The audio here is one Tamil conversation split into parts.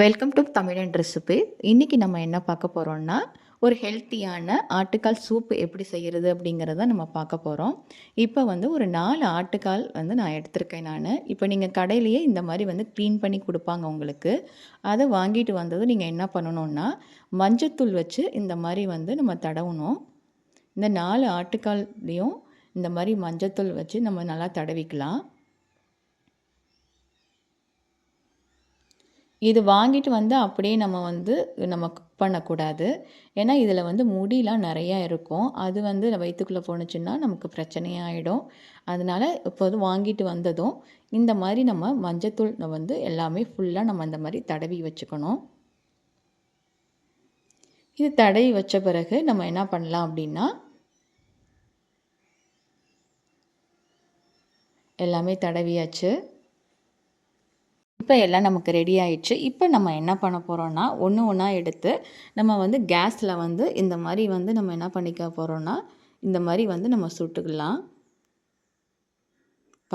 வெல்கம் டு தமிழன் ரெசிபி இன்றைக்கி நம்ம என்ன பார்க்க போகிறோம்னா ஒரு ஹெல்த்தியான ஆட்டுக்கால் சூப் எப்படி செய்கிறது அப்படிங்கிறத நம்ம பார்க்க போகிறோம் இப்போ வந்து ஒரு நாலு ஆட்டுக்கால் வந்து நான் எடுத்திருக்கேன் நான். இப்போ நீங்கள் கடையிலேயே இந்த மாதிரி வந்து க்ளீன் பண்ணி கொடுப்பாங்க உங்களுக்கு. அதை வாங்கிட்டு வந்தது நீங்கள் என்ன பண்ணணுன்னா மஞ்சத்தூள் வச்சு இந்த மாதிரி வந்து நம்ம தடவணும். இந்த நாலு ஆட்டுக்கால்லையும் இந்த மாதிரி மஞ்சத்தூள் வச்சு நம்ம நல்லா தடவிக்கலாம். இது வாங்கிட்டு வந்து அப்படியே நம்ம வந்து நம்ம குக் பண்ணக்கூடாது. ஏன்னா இதில் வந்து முடியெலாம் நிறையா இருக்கும். அது வந்து வயிற்றுக்குள்ளே போணுச்சுன்னா நமக்கு பிரச்சனையாயிடும். அதனால் இப்போது வாங்கிட்டு வந்ததும் இந்த மாதிரி நம்ம மஞ்சத்தூள் வந்து எல்லாமே ஃபுல்லாக நம்ம இந்த மாதிரி தடவி வச்சுக்கணும். இது தடவி வச்ச பிறகு நம்ம என்ன பண்ணலாம் அப்படின்னா எல்லாமே தடவியாச்சு. இப்போ எல்லாம் நமக்கு ரெடி ஆயிடுச்சு. இப்போ நம்ம என்ன பண்ண போகிறோன்னா ஒன்று ஒன்றா எடுத்து நம்ம வந்து கேஸில் வந்து இந்த மாதிரி வந்து நம்ம என்ன பண்ணிக்க போகிறோன்னா இந்த மாதிரி வந்து நம்ம சுட்டுக்கலாம்.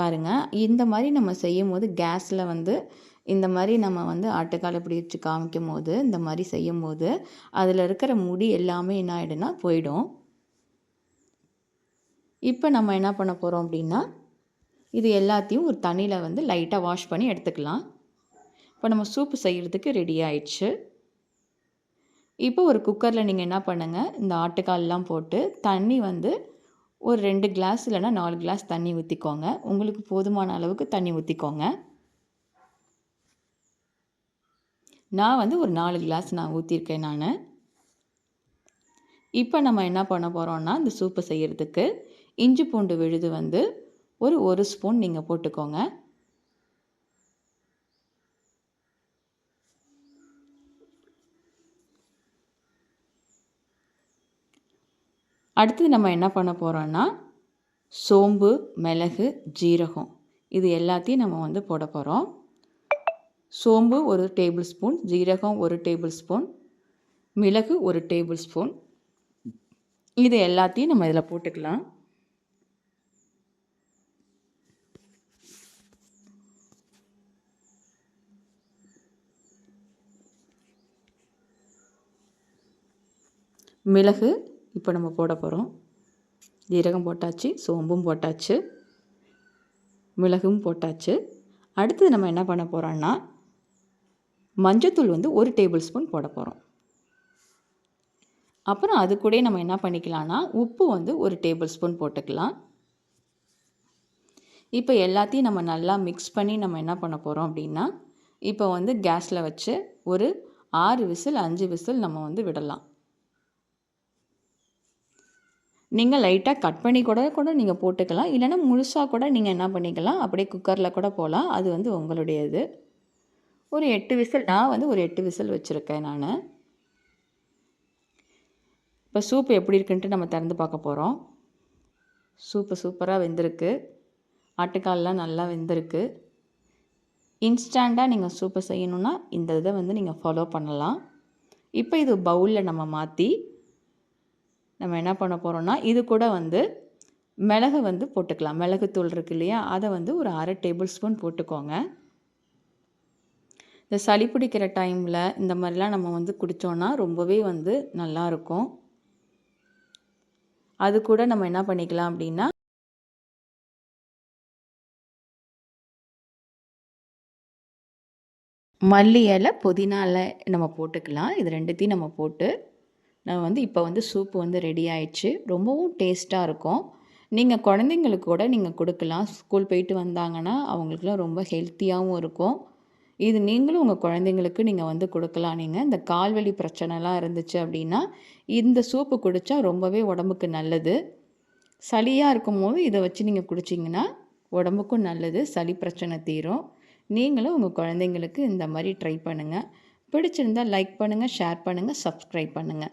பாருங்கள் இந்த மாதிரி நம்ம செய்யும் போது கேஸில் வந்து இந்த மாதிரி நம்ம வந்து ஆட்டுக்கால் இப்படி வச்சு காமிக்கும் போது இந்த மாதிரி செய்யும் போது அதில் இருக்கிற முடி எல்லாமே என்ன ஆகிடுனா போயிடும். இப்போ நம்ம என்ன பண்ண போகிறோம் அப்படின்னா இது எல்லாத்தையும் ஒரு தண்ணியில் வந்து லைட்டாக வாஷ் பண்ணி எடுத்துக்கலாம். இப்போ நம்ம சூப்பு செய்கிறதுக்கு ரெடி ஆயிடுச்சு. இப்போ ஒரு குக்கரில் நீங்கள் என்ன பண்ணுங்கள் இந்த ஆட்டுக்கால்லாம் போட்டு தண்ணி வந்து ஒரு ரெண்டு கிளாஸ் இல்லைனா நாலு கிளாஸ் தண்ணி ஊற்றிக்கோங்க உங்களுக்கு போதுமான அளவுக்கு தண்ணி ஊற்றிக்கோங்க நான் வந்து ஒரு நாலு கிளாஸ் நான் ஊற்றிருக்கேன் நான். இப்போ நம்ம என்ன பண்ண போகிறோன்னா இந்த சூப்பு செய்கிறதுக்கு இஞ்சி பூண்டு விழுது வந்து ஒரு ஒரு ஸ்பூன் நீங்கள் போட்டுக்கோங்க. அடுத்தது நம்ம என்ன பண்ண போகிறோன்னா சோம்பு மிளகு ஜீரகம். இது எல்லாத்தையும் நம்ம வந்து போட போகிறோம் சோம்பு ஒரு டேபிள் ஸ்பூன் ஜீரகம் ஒரு டேபிள் ஸ்பூன் மிளகு ஒரு டேபிள் ஸ்பூன் இது எல்லாத்தையும் நம்ம இதில் போட்டுக்கலாம். மிளகு இப்போ நம்ம போட போகிறோம். ஜீரகம் போட்டாச்சு சோம்பும் போட்டாச்சு மிளகும் போட்டாச்சு. அடுத்தது நம்ம என்ன பண்ண போகிறோன்னா மஞ்சத்தூள் வந்து ஒரு டேபிள் ஸ்பூன் போட போகிறோம் அப்புறம் அது கூட நம்ம என்ன பண்ணிக்கலாம்னா உப்பு வந்து ஒரு டேபிள் ஸ்பூன் போட்டுக்கலாம். இப்போ எல்லாத்தையும் நம்ம நல்லா மிக்ஸ் பண்ணி நம்ம என்ன பண்ண போகிறோம் அப்படின்னா இப்போ வந்து கேஸில் வச்சு ஒரு ஆறு விசில் அஞ்சு விசில் நம்ம வந்து விடலாம். நீங்கள் லைட்டாக கட் பண்ணி கூட கூட நீங்கள் போட்டுக்கலாம். இல்லைன்னா முழுசாக கூட நீங்கள் என்ன பண்ணிக்கலாம்? அப்படியே குக்கரில் கூட போகலாம் அது வந்து உங்களுடையது. ஒரு எட்டு விசில் நான் வந்து ஒரு எட்டு விசில் வச்சுருக்கேன் நான். இப்போ சூப் எப்படி இருக்குன்ட்டு நம்ம திறந்து பார்க்க போகிறோம் சூப்பு சூப்பராக வெந்திருக்கு. ஆட்டுக்கால்லாம் நல்லா வெந்திருக்கு. இன்ஸ்டண்ட்டாக நீங்கள் சூப்பை செய்யணுன்னா இந்த இதை வந்து நீங்கள் ஃபாலோ பண்ணலாம். இப்போ இது பவுலில் நம்ம மாற்றி நம்ம என்ன பண்ண போகிறோம்னா இது கூட வந்து மிளகு வந்து போட்டுக்கலாம். மிளகுத்தூள் இருக்கு இல்லையா? அதை வந்து ஒரு அரை டேபிள் ஸ்பூன் போட்டுக்கோங்க. இந்த சளி பிடிக்கிற டைமில் இந்த மாதிரிலாம் நம்ம வந்து குடித்தோன்னா ரொம்பவே வந்து நல்லாயிருக்கும் அது கூட நம்ம என்ன பண்ணிக்கலாம் அப்படின்னா மல்லி இலை புதினா இலை நம்ம போட்டுக்கலாம். இது ரெண்டுத்தையும் நம்ம போட்டு நான் வந்து இப்போ வந்து சூப்பு வந்து ரெடி ஆயிடுச்சு. ரொம்பவும் டேஸ்ட்டாக இருக்கும். நீங்கள் குழந்தைங்களுக்கு கூட நீங்கள் கொடுக்கலாம். ஸ்கூல் போயிட்டு வந்தாங்கன்னா அவங்களுக்குலாம் ரொம்ப ஹெல்த்தியாகவும் இருக்கும். இது நீங்களும் உங்கள் குழந்தைங்களுக்கு நீங்கள் வந்து கொடுக்கலாம். நீங்கள் இந்த கால்வெளி பிரச்சனைலாம் இருந்துச்சு அப்படின்னா இந்த சூப்பு குடித்தா ரொம்பவே உடம்புக்கு நல்லது. சளியாக இருக்கும் போது இதை வச்சு நீங்கள் குடிச்சிங்கன்னா உடம்புக்கும் நல்லது. சளி பிரச்சனை தீரும். நீங்களும் உங்கள் குழந்தைங்களுக்கு இந்த மாதிரி ட்ரை பண்ணுங்கள் பிடிச்சிருந்தால் லைக் பண்ணுங்கள் ஷேர் பண்ணுங்கள் சப்ஸ்கிரைப் பண்ணுங்கள்